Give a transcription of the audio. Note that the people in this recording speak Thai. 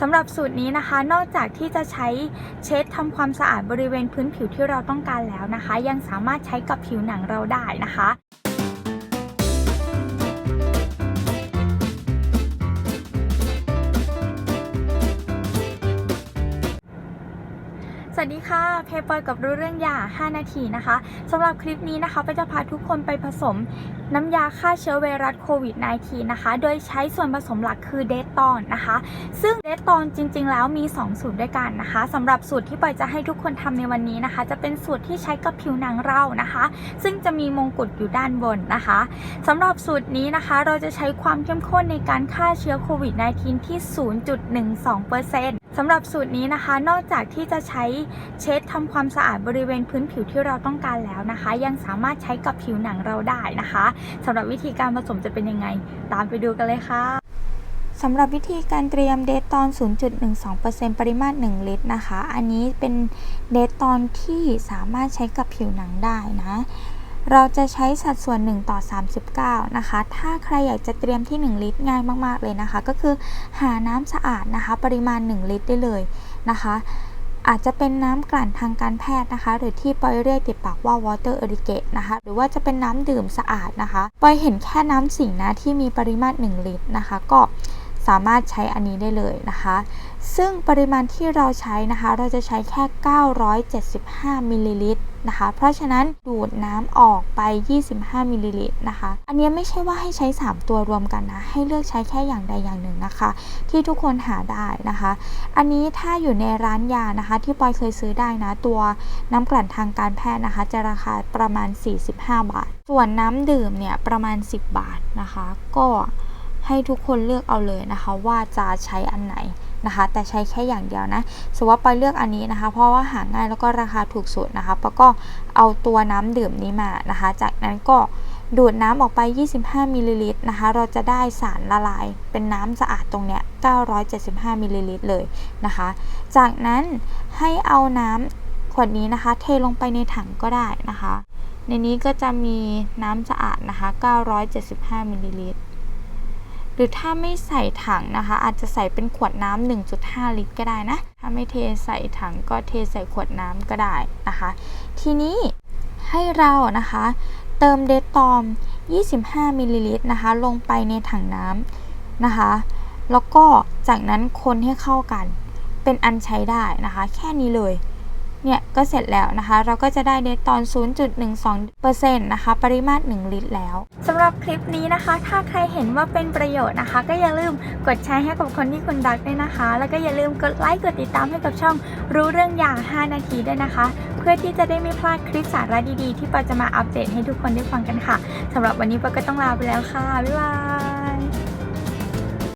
สำหรับสูตรนี้นะคะ นอกจากที่จะใช้เช็ดทำความสะอาดบริเวณพื้นผิวที่เราต้องการแล้วนะคะ ยังสามารถใช้กับผิวหนังเราได้นะคะ สวัสดีค่ะเพย์ปอยกับรู้เรื่องยา 5 นาทีนะคะสำหรับคลิปนี้นะคะไปจะพาทุกคนไปผสมน้ำยาฆ่าเชื้อไวรัสโควิด -19 นะคะ โดยใช้ส่วนผสมหลักคือเดตตอนนะคะ ซึ่งเดตตอนจริง ๆ แล้วมี 2 สูตรด้วยกันนะคะสำหรับสูตรที่ปอยจะให้ทุกคนทำในวันนี้นะคะ จะเป็นสูตรที่ใช้กับผิวหนังเรานะคะ ซึ่งจะมีมงกุฎอยู่ด้านบนนะคะสำหรับสูตรนี้นะคะเราจะใช้ความเข้มข้นในการฆ่าเชื้อโควิด -19 ที่ 0.12%สำหรับสูตรนี้นะคะ นอกจากที่จะใช้เช็ดทำความสะอาดบริเวณพื้นผิวที่เราต้องการแล้วนะคะ ยังสามารถใช้กับผิวหนังเราได้นะคะสำหรับวิธีการผสมจะเป็นยังไง ตามไปดูกันเลยค่ะสำหรับวิธีการเตรียมเดตตอน 0.12%ปริมาตร 1 ลิตรนะคะ อันนี้เป็นเดตตอนที่สามารถใช้กับผิวหนังได้นะ เราจะใช้สัดส่วน 1 ต่อ 39 นะคะ ถ้าใครอยากจะเตรียมที่ 1 ลิตรง่ายมาก ๆ เลยนะคะ ก็คือหาน้ำสะอาดนะคะ ปริมาณ 1 ลิตรได้เลยนะคะ อาจจะเป็นน้ำกลั่นทางการแพทย์นะคะ หรือที่ปอยเรียกติดปากว่า water irrigate นะคะ หรือว่าจะเป็นน้ำดื่มสะอาดนะคะปอยเห็นแค่น้ำสิงนะที่มีปริมาตร 1 ลิตรนะคะ ก็ สามารถใช้อันนี้ได้เลยนะคะ ซึ่งปริมาณที่เราใช้นะคะ เราจะใช้แค่ 975มิลลิลิตรนะคะ เพราะฉะนั้นดูดน้ำออกไป 25มิลลิลิตรนะคะ อันนี้ไม่ใช่ว่าให้ใช้ 3 ตัวรวมกันนะ ให้เลือกใช้แค่อย่างใดอย่างหนึ่งนะคะ ที่ทุกคนหาได้นะคะ อันนี้ถ้าอยู่ในร้านยานะคะ ที่ปอยเคยซื้อได้นะ ตัวน้ำกลั่นทางการแพทย์นะคะ จะราคาประมาณ 45 บาท ส่วนน้ำดื่มเนี่ยประมาณ 10 บาทนะคะ ก็ ให้ทุกคนเลือกเอาเลยนะคะว่าจะใช้อันไหนนะคะ แต่ใช้แค่อย่างเดียวนะสมมติว่าปเลือกอันนี้นะคะ เพราะว่าหาง่ายแล้วก็ราคาถูกสุดนะคะปอยก็เอาตัวน้ำดื่มนี้มานะคะ จากนั้นก็ดูดน้ำออกไป 25 มิลลิลิตรนะคะ เราจะได้สารละลายเป็นน้ำสะอาดตรงเนี้ย 975 มิลลิลิตรเลยนะคะ จากนั้นให้เอาน้ำขวดนี้นะคะ เทลงไปในถังก็ได้นะคะ ในนี้ก็จะมีน้ำสะอาดนะคะ 975 มิลลิลิตร หรือถ้าไม่ใส่ถังนะคะ อาจจะใส่เป็นขวดน้ำ1.5 ลิตร ก็ได้นะ ถ้าไม่เทใส่ถังก็เทใส่ขวดน้ำก็ได้นะคะ ทีนี้ให้เรานะคะ เติมเดตอม 25มิลลิลิตรนะคะ ลงไปในถังน้ำนะคะ แล้วก็จากนั้นคนให้เข้ากัน เป็นอันใช้ได้นะคะ แค่นี้เลย เนี่ยก็เสร็จแล้วนะคะ เราก็จะได้เดตตอน 0.12%นะคะ ปริมาตร 1 ลิตรแล้วสำหรับคลิปนี้นะคะ ถ้าใครเห็นว่าเป็นประโยชน์นะคะ ก็อย่าลืมกดแชร์ให้กับคนที่คุณรักด้วยนะคะ แล้วก็อย่าลืมกดไลค์กดติดตามให้กับช่องรู้เรื่องอย่าง 5 นาทีด้วยนะคะ เพื่อที่จะได้ไม่พลาดคลิปสาระดีๆ ที่ปอจะมาอัปเดตให้ทุกคนได้ฟังกันค่ะสำหรับวันนี้ปอก็ต้องลาไปแล้วค่ะบ๊ายบาย